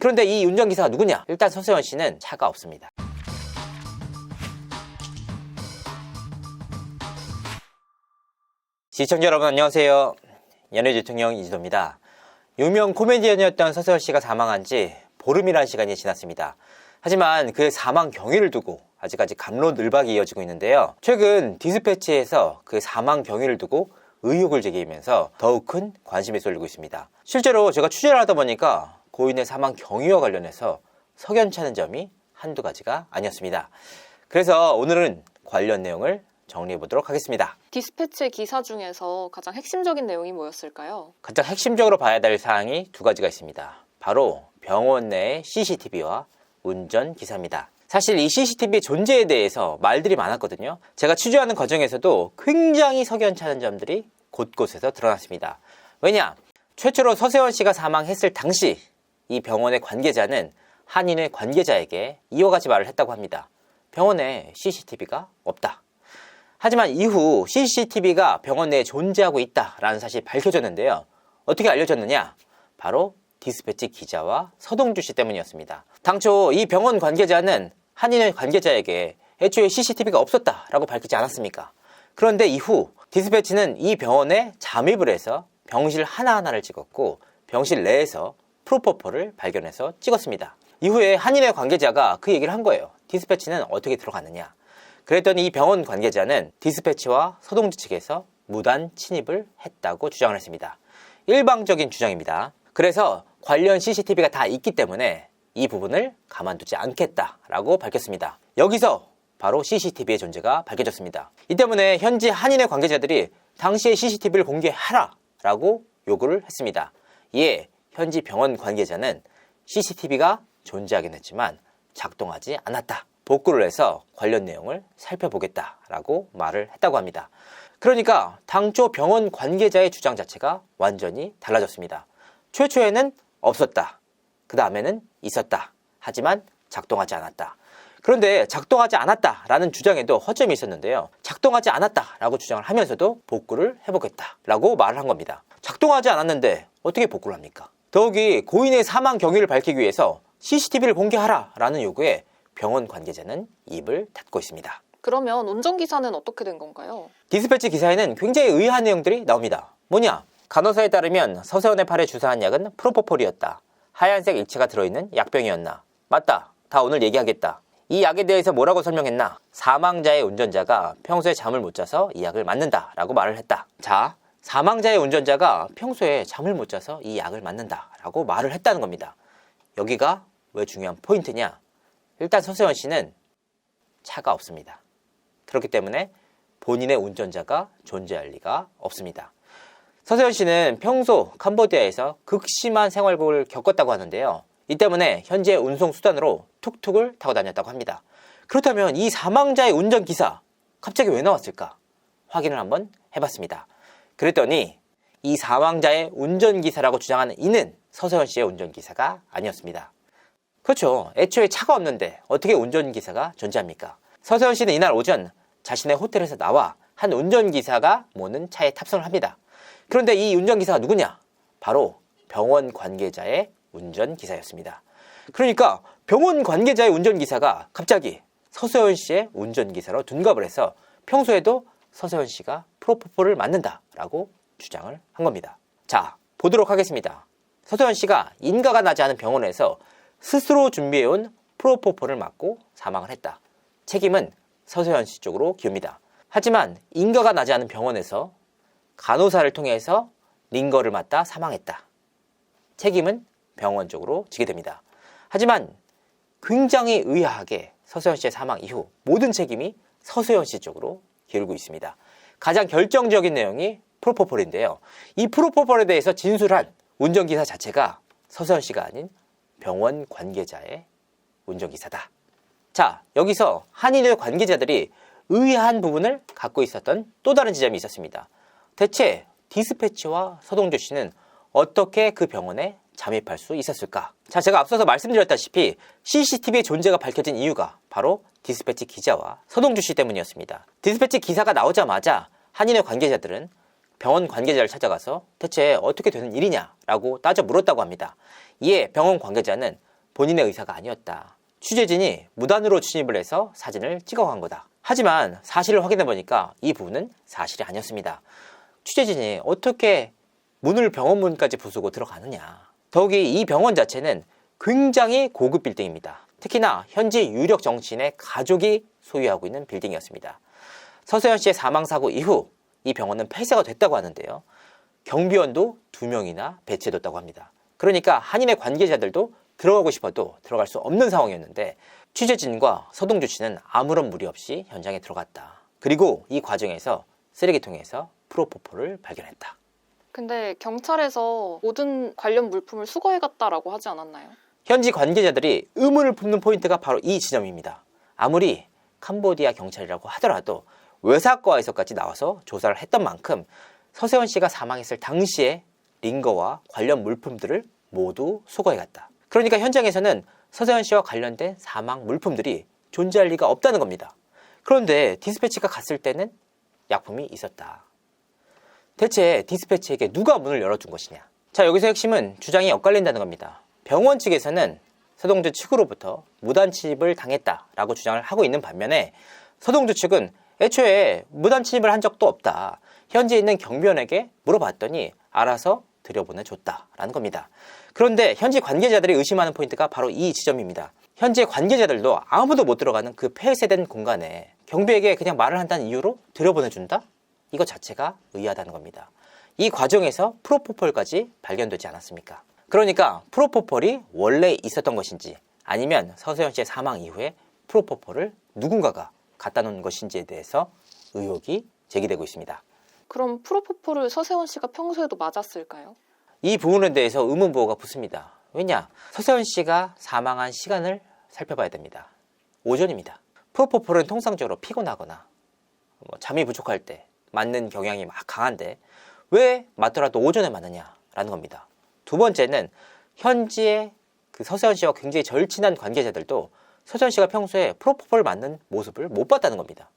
그런데 이 운전기사가 누구냐? 일단 서세원 씨는 차가 없습니다. 시청자 여러분 안녕하세요. 연예 대통령 이지도입니다. 유명 코미디언이었던 서세원 씨가 사망한 지 보름이라는 시간이 지났습니다. 하지만 그의 사망 경위를 두고 아직까지 감론을박이 이어지고 있는데요. 최근 디스패치에서 그 사망 경위를 두고 의혹을 제기하면서 더욱 큰 관심이 쏠리고 있습니다. 실제로 제가 취재를 하다 보니까 고인의 사망 경위와 관련해서 석연찮은 점이 한두 가지가 아니었습니다. 그래서 오늘은 관련 내용을 정리해 보도록 하겠습니다. 디스패치 기사 중에서 가장 핵심적인 내용이 뭐였을까요? 가장 핵심적으로 봐야 될 사항이 두 가지가 있습니다. 바로 병원 내의 CCTV와 운전 기사입니다. 사실 이 CCTV 존재에 대해서 말들이 많았거든요. 제가 취재하는 과정에서도 굉장히 석연찮은 점들이 곳곳에서 드러났습니다. 왜냐? 최초로 서세원 씨가 사망했을 당시 이 병원의 관계자는 한인의 관계자에게 이와 같이 말을 했다고 합니다. 병원에 CCTV가 없다. 하지만 이후 CCTV가 병원 내에 존재하고 있다라는 사실이 밝혀졌는데요. 어떻게 알려졌느냐? 바로 디스패치 기자와 서동주 씨 때문이었습니다. 당초 이 병원 관계자는 한인의 관계자에게 애초에 CCTV가 없었다라고 밝히지 않았습니까? 그런데 이후 디스패치는 이 병원에 잠입을 해서 병실 하나하나를 찍었고 병실 내에서 프로포폴을 발견해서 찍었습니다. 이후에 한인의 관계자가 그 얘기를 한 거예요. 디스패치는 어떻게 들어갔느냐? 그랬더니 이 병원 관계자는 디스패치와 서동주 측에서 무단 침입을 했다고 주장을 했습니다. 일방적인 주장입니다. 그래서 관련 CCTV가 다 있기 때문에 이 부분을 가만두지 않겠다라고 밝혔습니다. 여기서 바로 CCTV의 존재가 밝혀졌습니다. 이 때문에 현지 한인의 관계자들이 당시의 CCTV를 공개하라라고 요구를 했습니다. 이에 현지 병원 관계자는 CCTV가 존재하긴 했지만 작동하지 않았다. 복구를 해서 관련 내용을 살펴보겠다라고 말을 했다고 합니다. 그러니까 당초 병원 관계자의 주장 자체가 완전히 달라졌습니다. 최초에는 없었다. 그 다음에는 있었다. 하지만 작동하지 않았다. 그런데 작동하지 않았다라는 주장에도 허점이 있었는데요. 작동하지 않았다라고 주장을 하면서도 복구를 해보겠다라고 말을 한 겁니다. 작동하지 않았는데 어떻게 복구를 합니까? 더욱이 고인의 사망 경위를 밝히기 위해서 CCTV를 공개하라라는 요구에 병원 관계자는 입을 닫고 있습니다. 그러면 운전기사는 어떻게 된 건가요? 디스패치 기사에는 굉장히 의아한 내용들이 나옵니다. 뭐냐? 간호사에 따르면 서세원의 팔에 주사한 약은 프로포폴이었다. 하얀색 일체가 들어있는 약병이었나? 맞다. 다 오늘 얘기하겠다. 이 약에 대해서 뭐라고 설명했나? 사망자의 운전자가 평소에 잠을 못 자서 이 약을 맞는다. 라고 말을 했다. 자, 사망자의 운전자가 평소에 잠을 못 자서 이 약을 맞는다. 라고 말을 했다는 겁니다. 여기가 왜 중요한 포인트냐? 일단 서세원 씨는 차가 없습니다. 그렇기 때문에 본인의 운전자가 존재할 리가 없습니다. 서세현 씨는 평소 캄보디아에서 극심한 생활고를 겪었다고 하는데요. 이 때문에 현재 운송 수단으로 툭툭을 타고 다녔다고 합니다. 그렇다면 이 사망자의 운전기사 갑자기 왜 나왔을까? 확인을 한번 해봤습니다. 그랬더니 이 사망자의 운전기사라고 주장하는 이는 서세현 씨의 운전기사가 아니었습니다. 그렇죠. 애초에 차가 없는데 어떻게 운전기사가 존재합니까? 서세현 씨는 이날 오전 자신의 호텔에서 나와 한 운전기사가 모는 차에 탑승을 합니다. 그런데 이 운전기사가 누구냐? 바로 병원 관계자의 운전기사였습니다. 그러니까 병원 관계자의 운전기사가 갑자기 서세현 씨의 운전기사로 둔갑을 해서 평소에도 서세현 씨가 프로포폴을 맞는다라고 주장을 한 겁니다. 자, 보도록 하겠습니다. 서세현 씨가 인가가 나지 않은 병원에서 스스로 준비해온 프로포폴을 맞고 사망을 했다. 책임은 서세현 씨 쪽으로 기웁니다. 하지만 인가가 나지 않은 병원에서 간호사를 통해서 링거를 맞다 사망했다. 책임은 병원 쪽으로 지게 됩니다. 하지만 굉장히 의아하게 서세현 씨의 사망 이후 모든 책임이 서세현 씨 쪽으로 기울고 있습니다. 가장 결정적인 내용이 프로포폴인데요. 이 프로포폴에 대해서 진술한 운전기사 자체가 서세현 씨가 아닌 병원 관계자의 운전기사다. 자, 여기서 한인의 관계자들이 의아한 부분을 갖고 있었던 또 다른 지점이 있었습니다. 대체 디스패치와 서동조 씨는 어떻게 그 병원에 잠입할 수 있었을까? 자, 제가 앞서서 말씀드렸다시피 CCTV의 존재가 밝혀진 이유가 바로 디스패치 기자와 서동주 씨 때문이었습니다. 디스패치 기사가 나오자마자 한인의 관계자들은 병원 관계자를 찾아가서 대체 어떻게 되는 일이냐라고 따져 물었다고 합니다. 이에 병원 관계자는 본인의 의사가 아니었다. 취재진이 무단으로 침입을 해서 사진을 찍어간 거다. 하지만 사실을 확인해 보니까 이 부분은 사실이 아니었습니다. 취재진이 어떻게 문을 병원 문까지 부수고 들어가느냐. 더욱이 이 병원 자체는 굉장히 고급 빌딩입니다. 특히나 현지 유력 정치인의 가족이 소유하고 있는 빌딩이었습니다. 서세현 씨의 사망 사고 이후 이 병원은 폐쇄가 됐다고 하는데요. 경비원도 두 명이나 배치해뒀다고 합니다. 그러니까 한인의 관계자들도 들어가고 싶어도 들어갈 수 없는 상황이었는데 취재진과 서동주 씨는 아무런 무리 없이 현장에 들어갔다. 그리고 이 과정에서 쓰레기통에서 프로포폴을 발견했다. 근데 경찰에서 모든 관련 물품을 수거해갔다라고 하지 않았나요? 현지 관계자들이 의문을 품는 포인트가 바로 이 지점입니다. 아무리 캄보디아 경찰이라고 하더라도 외사과에서까지 나와서 조사를 했던 만큼 서세원 씨가 사망했을 당시에 링거와 관련 물품들을 모두 수거해갔다. 그러니까 현장에서는 서세원 씨와 관련된 사망 물품들이 존재할 리가 없다는 겁니다. 그런데 디스패치가 갔을 때는 약품이 있었다. 대체 디스패치에게 누가 문을 열어준 것이냐? 자, 여기서 핵심은 주장이 엇갈린다는 겁니다. 병원 측에서는 서동주 측으로부터 무단 침입을 당했다라고 주장을 하고 있는 반면에 서동주 측은 애초에 무단 침입을 한 적도 없다. 현지에 있는 경비원에게 물어봤더니 알아서 들여보내줬다라는 겁니다. 그런데 현지 관계자들이 의심하는 포인트가 바로 이 지점입니다. 현지 관계자들도 아무도 못 들어가는 그 폐쇄된 공간에 경비에게 그냥 말을 한다는 이유로 들여보내준다? 이거 자체가 의아하다는 겁니다. 이 과정에서 프로포폴까지 발견되지 않았습니까? 그러니까 프로포폴이 원래 있었던 것인지 아니면 서세현 씨의 사망 이후에 프로포폴을 누군가가 갖다 놓은 것인지에 대해서 의혹이 제기되고 있습니다. 그럼 프로포폴을 서세원 씨가 평소에도 맞았을까요? 이 부분에 대해서 의문부호가 붙습니다. 왜냐? 서세원 씨가 사망한 시간을 살펴봐야 됩니다. 오전입니다. 프로포폴은 통상적으로 피곤하거나 뭐 잠이 부족할 때 맞는 경향이 막 강한데 왜 맞더라도 오전에 맞느냐라는 겁니다. 두 번째는 현지의 그 서세원 씨와 굉장히 절친한 관계자들도 서세원 씨가 평소에 프로포폴 맞는 모습을 못 봤다는 겁니다.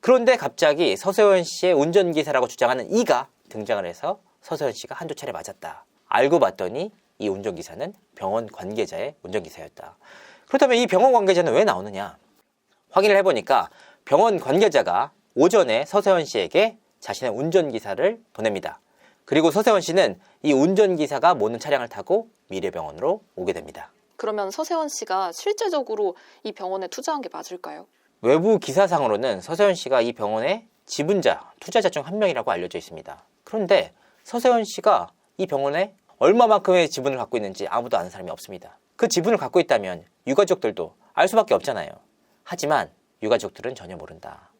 그런데 갑자기 서세원 씨의 운전기사라고 주장하는 이가 등장을 해서 서세원 씨가 한두 차례 맞았다. 알고 봤더니 이 운전기사는 병원 관계자의 운전기사였다. 그렇다면 이 병원 관계자는 왜 나오느냐? 확인을 해보니까 병원 관계자가 오전에 서세원 씨에게 자신의 운전기사를 보냅니다. 그리고 서세원 씨는 이 운전기사가 모는 차량을 타고 미래병원으로 오게 됩니다. 그러면 서세원 씨가 실제적으로 이 병원에 투자한 게 맞을까요? 외부 기사상으로는 서세원 씨가 이 병원의 지분자, 투자자 중 한 명이라고 알려져 있습니다. 그런데 서세원 씨가 이 병원에 얼마만큼의 지분을 갖고 있는지 아무도 아는 사람이 없습니다. 그 지분을 갖고 있다면 유가족들도 알 수밖에 없잖아요. 하지만 유가족들은 전혀 모른다.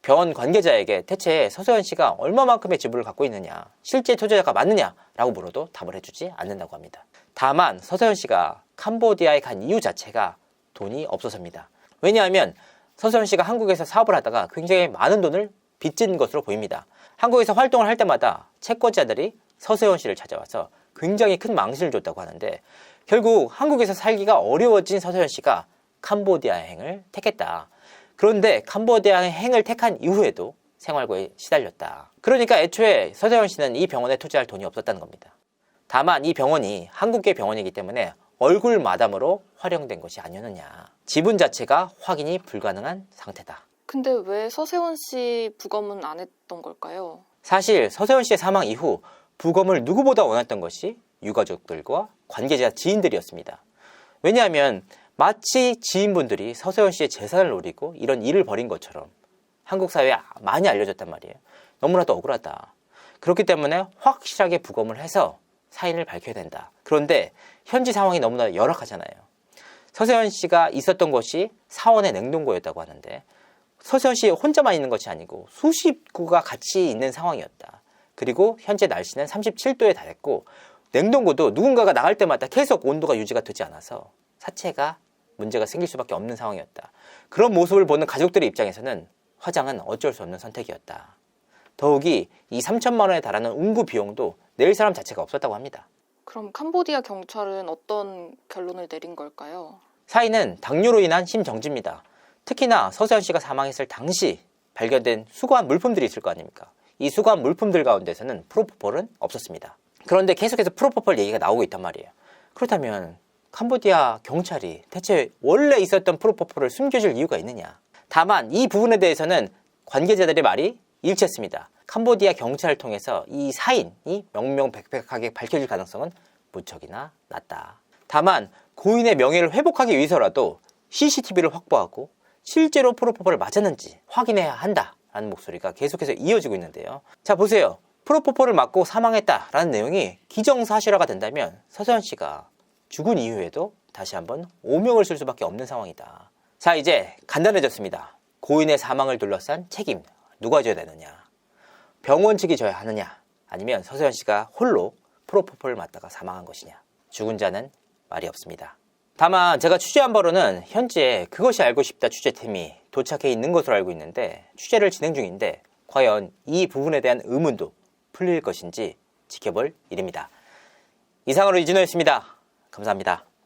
병원 관계자에게 대체 서세원 씨가 얼마만큼의 지분을 갖고 있느냐, 실제 투자자가 맞느냐라고 물어도 답을 해주지 않는다고 합니다. 다만 서세원 씨가 캄보디아에 간 이유 자체가 돈이 없어서입니다. 왜냐하면 서세원 씨가 한국에서 사업을 하다가 굉장히 많은 돈을 빚진 것으로 보입니다. 한국에서 활동을 할 때마다 채권자들이 서세원 씨를 찾아와서 굉장히 큰 망신을 줬다고 하는데 결국 한국에서 살기가 어려워진 서세원 씨가 캄보디아 행을 택했다. 그런데 캄보디아 행을 택한 이후에도 생활고에 시달렸다. 그러니까 애초에 서세원 씨는 이 병원에 투자할 돈이 없었다는 겁니다. 다만 이 병원이 한국계 병원이기 때문에 얼굴 마담으로 활용된 것이 아니었느냐. 지분 자체가 확인이 불가능한 상태다. 근데 왜 서세원 씨 부검은 안 했던 걸까요? 사실 서세원 씨의 사망 이후 부검을 누구보다 원했던 것이 유가족들과 관계자 지인들이었습니다. 왜냐하면 마치 지인분들이 서세원 씨의 재산을 노리고 이런 일을 벌인 것처럼 한국 사회에 많이 알려졌단 말이에요. 너무나도 억울하다. 그렇기 때문에 확실하게 부검을 해서 사인을 밝혀야 된다. 그런데 현지 상황이 너무나 열악하잖아요. 서세원 씨가 있었던 곳이 사원의 냉동고였다고 하는데 서세원 씨 혼자만 있는 것이 아니고 수십 구가 같이 있는 상황이었다. 그리고 현재 날씨는 37도에 달했고 냉동고도 누군가가 나갈 때마다 계속 온도가 유지가 되지 않아서 사체가 문제가 생길 수밖에 없는 상황이었다. 그런 모습을 보는 가족들의 입장에서는 화장은 어쩔 수 없는 선택이었다. 더욱이 이 3천만 원에 달하는 운구 비용도 낼 사람 자체가 없었다고 합니다. 그럼 캄보디아 경찰은 어떤 결론을 내린 걸까요? 사인은 당뇨로 인한 심정지입니다. 특히나 서세현 씨가 사망했을 당시 발견된 수거한 물품들이 있을 거 아닙니까? 이 수거한 물품들 가운데서는 프로포폴은 없었습니다. 그런데 계속해서 프로포폴 얘기가 나오고 있단 말이에요. 그렇다면 캄보디아 경찰이 대체 원래 있었던 프로포폴을 숨겨줄 이유가 있느냐. 다만 이 부분에 대해서는 관계자들의 말이 일치했습니다. 캄보디아 경찰을 통해서 이 사인이 명명백백하게 밝혀질 가능성은 무척이나 낮다. 다만 고인의 명예를 회복하기 위해서라도 CCTV를 확보하고 실제로 프로포폴을 맞았는지 확인해야 한다라는 목소리가 계속해서 이어지고 있는데요. 자 보세요. 프로포폴을 맞고 사망했다라는 내용이 기정사실화가 된다면 서세현 씨가 죽은 이후에도 다시 한번 오명을 쓸 수밖에 없는 상황이다. 자 이제 간단해졌습니다. 고인의 사망을 둘러싼 책임 누가 져야 되느냐? 병원 측이 져야 하느냐? 아니면 서세현 씨가 홀로 프로포폴을 맞다가 사망한 것이냐? 죽은 자는 말이 없습니다. 다만 제가 취재한 바로는 현재 그것이 알고 싶다 취재팀이 도착해 있는 것으로 알고 있는데 취재를 진행 중인데 과연 이 부분에 대한 의문도 풀릴 것인지 지켜볼 일입니다. 이상으로 이진호였습니다. 감사합니다.